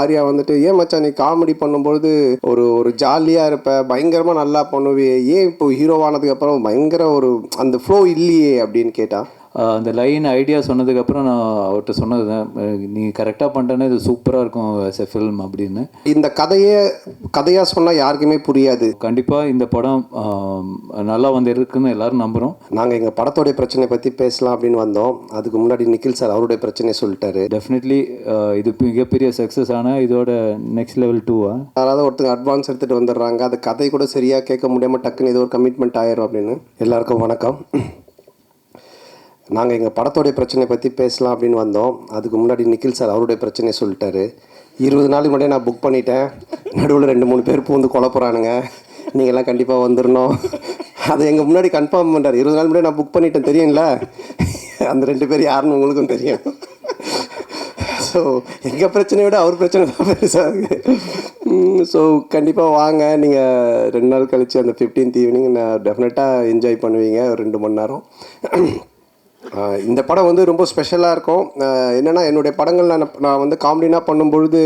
ஆர்யா வந்துட்டு ஏன் மச்சான் நீ காமெடி பண்ணும்பொழுது ஒரு ஒரு ஜாலியாக இருப்ப பயங்கரமாக நல்லா பண்ணுவே ஏன் இப்போ ஹீரோவானதுக்கு அப்புறம் பயங்கர ஒரு அந்த ஃப்ளோ இல்லையே? அப்படின்னு கேட்டா அந்த லைன் ஐடியா சொன்னதுக்கப்புறம் நான் அவர்கிட்ட சொன்னது தான். நீ கரெக்டாக பண்ணிட்டேன்னா இது சூப்பராக இருக்கும் as a ஃபில்ம் அப்படின்னு. இந்த கதையை கதையாக சொன்னால் யாருக்குமே புரியாது. கண்டிப்பாக இந்த படம் நல்லா வந்து இருக்குன்னு எல்லாரும் நம்புகிறோம் நாங்கள் எங்கள் படத்தோடைய பிரச்சனை பற்றி பேசலாம் அப்படின்னு வந்தோம். அதுக்கு முன்னாடி நிக்கில் சார் அவருடைய பிரச்சனையை சொல்லிட்டாரு. டெஃபினெட்லி இது மிகப்பெரிய சக்ஸஸ் ஆனால் இதோட நெக்ஸ்ட் லெவல் டூவா யாராவது ஒருத்தங்க அட்வான்ஸ் எடுத்துகிட்டு வந்துடுறாங்க. அது கதை கூட சரியாக கேட்க முடியாமல் டக்குன்னு ஏதோ ஒரு கமிட்மெண்ட் ஆயிரும் அப்படின்னு. எல்லாருக்கும் வணக்கம். நாங்கள் எங்கள் படத்தோடைய பிரச்சனை பற்றி பேசலாம் அப்படின்னு வந்தோம். அதுக்கு முன்னாடி நிக்கில் சார் அவருடைய பிரச்சனையை சொல்லிட்டாரு. இருபது நாளுக்கு முன்னாடியே நான் புக் பண்ணிட்டேன். நடுவில் ரெண்டு மூணு பேர் பூந்து குழப்புறானுங்க நீங்கள்லாம் கண்டிப்பாக வந்துடணும் அதை எங்கள் முன்னாடி கன்ஃபார்ம் பண்ணுறாரு இருபது நாள் முன்னாடி நான் புக் பண்ணிட்டேன். தெரியும்ல? அந்த ரெண்டு பேர் யாருன்னு உங்களுக்கும் தெரியும். ஸோ எங்கள் பிரச்சனையை விட அவர் பிரச்சனை தான் பெருசாக இருக்குது ஸோ கண்டிப்பாக வாங்க. நீங்கள் ரெண்டு நாள் கழித்து அந்த ஃபிஃப்டீன்த் ஈவினிங் நான் டெஃபினட்டாக என்ஜாய் பண்ணுவீங்க. ஒரு ரெண்டு மணி நேரம். இந்த படம் வந்து ரொம்ப ஸ்பெஷலாக இருக்கும். என்னென்னா என்னுடைய படங்கள் நான் நான் வந்து காமெடினா பண்ணும்பொழுது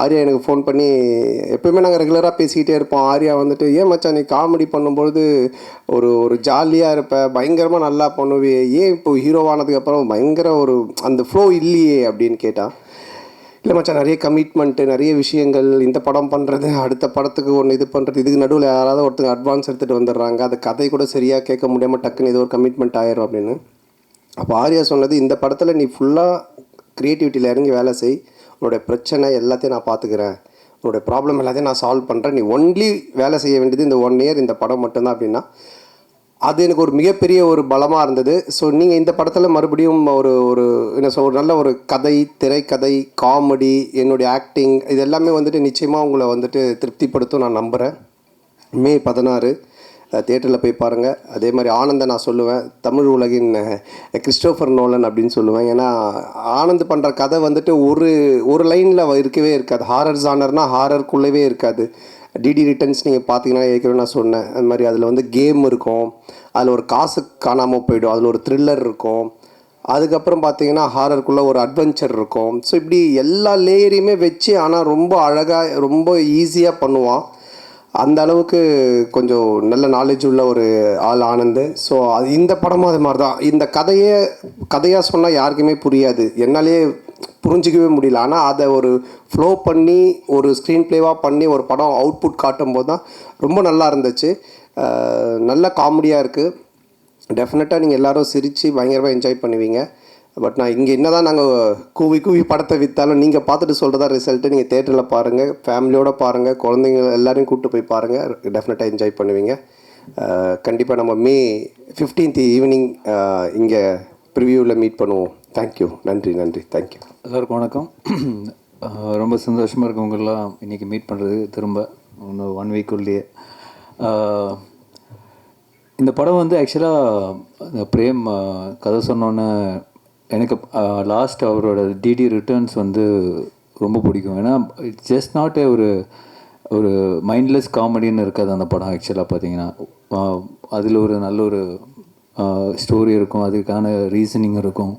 ஆர்யா எனக்கு ஃபோன் பண்ணி எப்போயுமே நாங்கள் ரெகுலராக பேசிக்கிட்டே இருப்போம். ஆர்யா வந்துட்டு ஏன் மச்சான் நீ காமெடி பண்ணும்பொழுது ஒரு ஒரு ஜாலியாக இருப்ப பயங்கரமாக நல்லா பண்ணுவே ஏன் இப்போ ஹீரோவானதுக்கப்புறம் பயங்கர ஒரு அந்த ஃப்ளோ இல்லையே? அப்படின்னு கேட்டான் இல்லை மச்சான் நிறைய கமிட்மெண்ட்டு நிறைய விஷயங்கள் இந்த படம் பண்ணுறது அடுத்த படத்துக்கு ஒன்று இது பண்ணுறது இதுக்கு நடுவில் யாராவது ஒருத்தங்க அட்வான்ஸ் எடுத்துகிட்டு வந்துடுறாங்க. அது கதை கூட சரியாக கேட்க முடியாமல் டக்குன்னு ஏதோ ஒரு கமிட்மெண்ட் ஆயிரும் அப்படின்னு. அப்போ ஆர்யா சொன்னது இந்த படத்தில் நீ ஃபுல்லாக க்ரியேட்டிவிட்டியில் இறங்கி வேலை செய். உன்னோட பிரச்சனை எல்லாத்தையும் நான் பார்த்துக்கிறேன் உன்னோட ப்ராப்ளம் எல்லாத்தையும் நான் சால்வ் பண்ணுறேன் நீ ஒன்லி வேலை செய்ய வேண்டியது இந்த ஒன் இயர் இந்த படம் மட்டும்தான் அப்படின்னா அது எனக்கு ஒரு மிகப்பெரிய ஒரு பலமாக இருந்தது. ஸோ நீங்கள் இந்த படத்தில் மறுபடியும் ஒரு ஒரு என்ன சொல் ஒரு நல்ல ஒரு கதை திரைக்கதை காமெடி என்னுடைய ஆக்டிங் இது எல்லாமே வந்துட்டு நிச்சயமாக உங்களை வந்துட்டு திருப்திப்படுத்தும் நான் நம்புகிறேன் மே பதினாறு. தேட்டரில் போய் பாருங்கள் அதே மாதிரி ஆனந்தை நான் சொல்லுவேன். தமிழ் உலகின் கிறிஸ்டோஃபர் நோலன் அப்படின்னு சொல்லுவேன். ஏன்னா ஆனந்த் பண்ணுற கதை வந்துட்டு ஒரு ஒரு லைனில் இருக்கவே இருக்காது. ஹாரர் ஜானர்னா ஹாரருக்குள்ளவே இருக்காது. டிடி ரிட்டர்ன்ஸ் நீங்கள் பார்த்தீங்கன்னா ஏற்கனவே நான் சொன்னேன். அது மாதிரி அதில் வந்து கேம் இருக்கும். அதில் ஒரு காசு காணாமல் போயிடும். அதில் ஒரு த்ரில்லர் இருக்கும். அதுக்கப்புறம் பார்த்தீங்கன்னா ஹாரருக்குள்ளே ஒரு அட்வென்ச்சர் இருக்கும். ஸோ இப்படி எல்லா லேயரையுமே வச்சு ஆனால் ரொம்ப அழகாக ரொம்ப ஈஸியாக பண்ணுவான். அந்த அளவுக்கு கொஞ்சம் நல்ல நாலேஜ் உள்ள ஒரு ஆள் ஆனந்து. ஸோ அது இந்த படமும் அது மாதிரி தான் இந்த கதையே கதையாக சொன்னால் யாருக்குமே புரியாது. என்னாலே புரிஞ்சிக்கவே முடியல. ஆனால் அதை ஒரு ஃப்ளோ பண்ணி ஒரு ஸ்க்ரீன் ப்ளேவாக பண்ணி ஒரு படம் அவுட்புட் காட்டும்போது தான் ரொம்ப நல்லா இருந்துச்சு. நல்ல காமெடியாக இருக்குது டெஃபினட்டாக நீங்கள் எல்லோரும் சிரித்து பயங்கரமாக என்ஜாய் பண்ணுவீங்க. பட் நான் இங்கே என்ன தான் நாங்கள் கூவி கூவி படத்தை விற்றாலும் நீங்கள் பார்த்துட்டு சொல்கிறதா ரிசல்ட்டு நீங்கள் தேட்டரில் பாருங்கள் ஃபேமிலியோடு பாருங்கள் குழந்தைங்க எல்லாரையும் கூப்பிட்டு போய் பாருங்கள் டெஃபினட்டாக என்ஜாய் பண்ணுவீங்க. கண்டிப்பாக நம்ம மே ஃபிஃப்டீன்த் ஈவினிங் இங்கே ப்ரிவியூவில் மீட் பண்ணுவோம். தேங்க்யூ நன்றி நன்றி. தேங்க்யூ எல்லாருக்கும் வணக்கம். ரொம்ப சந்தோஷமாக இருக்கு இன்றைக்கி மீட் பண்ணுறது திரும்ப இன்னும் ஒன் வீக்குள்ளேயே இந்த படம் வந்து ஆக்சுவலாக பிரேம் கதை சொன்னோன்னே எனக்கு லாஸ்ட் அவரோட டிடி ரிட்டர்ன்ஸ் வந்து ரொம்ப பிடிக்கும். ஏன்னா இட்ஸ் ஜஸ்ட் நாட் ஒரு ஒரு மைண்ட்லெஸ் காமெடின்னு இருக்காது அந்த படம் ஆக்சுவலாக பார்த்தீங்கன்னா அதில் ஒரு நல்ல ஒரு ஸ்டோரி இருக்கும் அதுக்கான ரீசனிங் இருக்கும்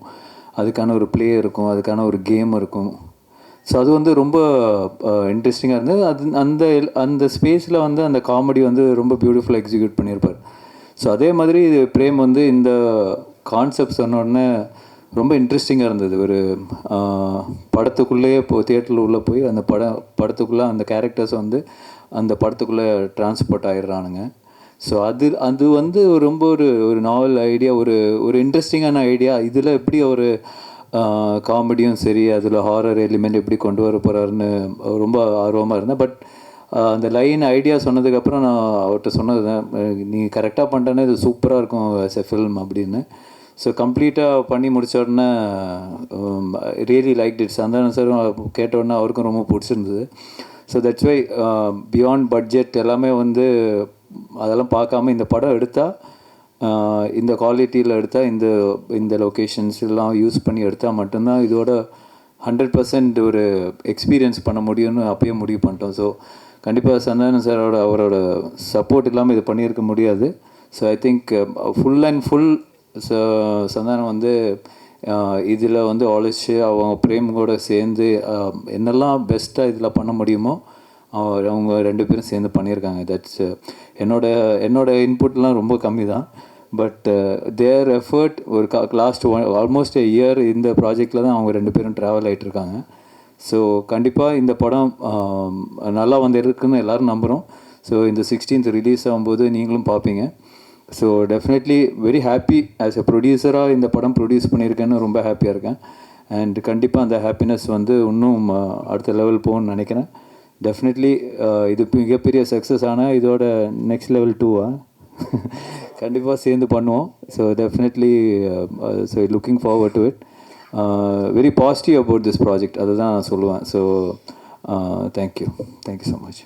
அதுக்கான ஒரு ப்ளே இருக்கும் அதுக்கான ஒரு கேம் இருக்கும். ஸோ அது வந்து ரொம்ப இன்ட்ரெஸ்டிங்காக இருந்தது. அது அந்த அந்த ஸ்பேஸில் வந்து அந்த காமெடி வந்து ரொம்ப பியூட்டிஃபுல்லாக எக்ஸிக்யூட் பண்ணியிருப்பார் ஸோ அதே மாதிரி இது பிரேம் வந்து இந்த கான்செப்ட் சொன்ன உடனே ரொம்ப இன்ட்ரெஸ்டிங்காக இருந்தது. ஒரு படத்துக்குள்ளேயே இப்போ தியேட்டரில் உள்ளே போய் அந்த படம் படத்துக்குள்ளே அந்த கேரக்டர்ஸ் வந்து அந்த படத்துக்குள்ளே டிரான்ஸ்போர்ட் ஆகிடுறானுங்க ஸோ அது அது வந்து ரொம்ப ஒரு ஒரு நாவல் ஐடியா ஒரு ஒரு இன்ட்ரெஸ்டிங்கான ஐடியா இதில் எப்படி ஒரு காமெடியும் சரி அதில் ஹாரர் எலிமெண்ட் எப்படி கொண்டு வர போகிறாருன்னு ரொம்ப ஆர்வமாக இருந்தேன். பட் அந்த லைன் ஐடியா சொன்னதுக்கப்புறம் நான் அவர்கிட்ட சொன்னது தான் நீ கரெக்டாக பண்ணிட்டேன்னா இது சூப்பராக இருக்கும் as எ ஃபில்ம் அப்படின்னு. ஸோ கம்ப்ளீட்டாக பண்ணி முடித்த உடனே ரியலி லைக் இட் சந்தானம் சாரும் கேட்ட உடனே அவருக்கும் ரொம்ப பிடிச்சிருந்தது. So that's why beyond budget எல்லாமே வந்து அதெல்லாம் பார்க்காம இந்த படம் எடுத்தால் uh, இந்த குவாலிட்டியில் எடுத்தால் இந்த இந்த லொக்கேஷன்ஸ் எல்லாம் யூஸ் பண்ணி எடுத்தால் மட்டும்தான் இதோட ஹண்ட்ரட் பர்சன்ட் ஒரு எக்ஸ்பீரியன்ஸ் பண்ண முடியும்னு அப்பயே முடிவு பண்ணிட்டோம். ஸோ கண்டிப்பாக சந்தானம் சாரோட அவரோட சப்போர்ட் இல்லாமல் இது பண்ணியிருக்க முடியாது. So I think full and full so Santhanam வந்து இதில் வந்து ஒழிச்சு அவங்க பிரேம் கூட சேர்ந்து என்னெல்லாம் பெஸ்ட்டாக இதில் பண்ண முடியுமோ அவங்க ரெண்டு பேரும் சேர்ந்து பண்ணியிருக்காங்க. தட்ஸ் என்னோட என்னோட இன்புட்லாம் ரொம்ப கம்மி தான் பட் தேர் எஃபர்ட் ஒரு லாஸ்ட் ஒன் ஆல்மோஸ்ட் இயர் இந்த ப்ராஜெக்டில் தான் அவங்க ரெண்டு பேரும் ட்ராவல் ஆகிட்டு இருக்காங்க ஸோ கண்டிப்பாக இந்த படம் நல்லா வந்து இருக்குன்னு எல்லாரும் நம்புகிறோம் ஸோ இந்த சிக்ஸ்டீன்த் ரிலீஸ் ஆகும்போது நீங்களும் பார்ப்பீங்க. So definitely very happy as a ப்ரொடியூசராக இந்த படம் ப்ரொடியூஸ் பண்ணியிருக்கேன்னு ரொம்ப ஹாப்பியாக இருக்கேன். அண்ட் கண்டிப்பாக அந்த ஹாப்பினஸ் வந்து இன்னும் அடுத்த லெவல் போகணும்னு நினைக்கிறேன். டெஃபினெட்லி இது மிகப்பெரிய சக்ஸஸ் ஆனால் இதோட நெக்ஸ்ட் லெவல் டூவா கண்டிப்பாக சேர்ந்து பண்ணுவோம். So definitely so looking forward to it very positive about this project அதை தான் நான் சொல்லுவேன். So thank you thank you so much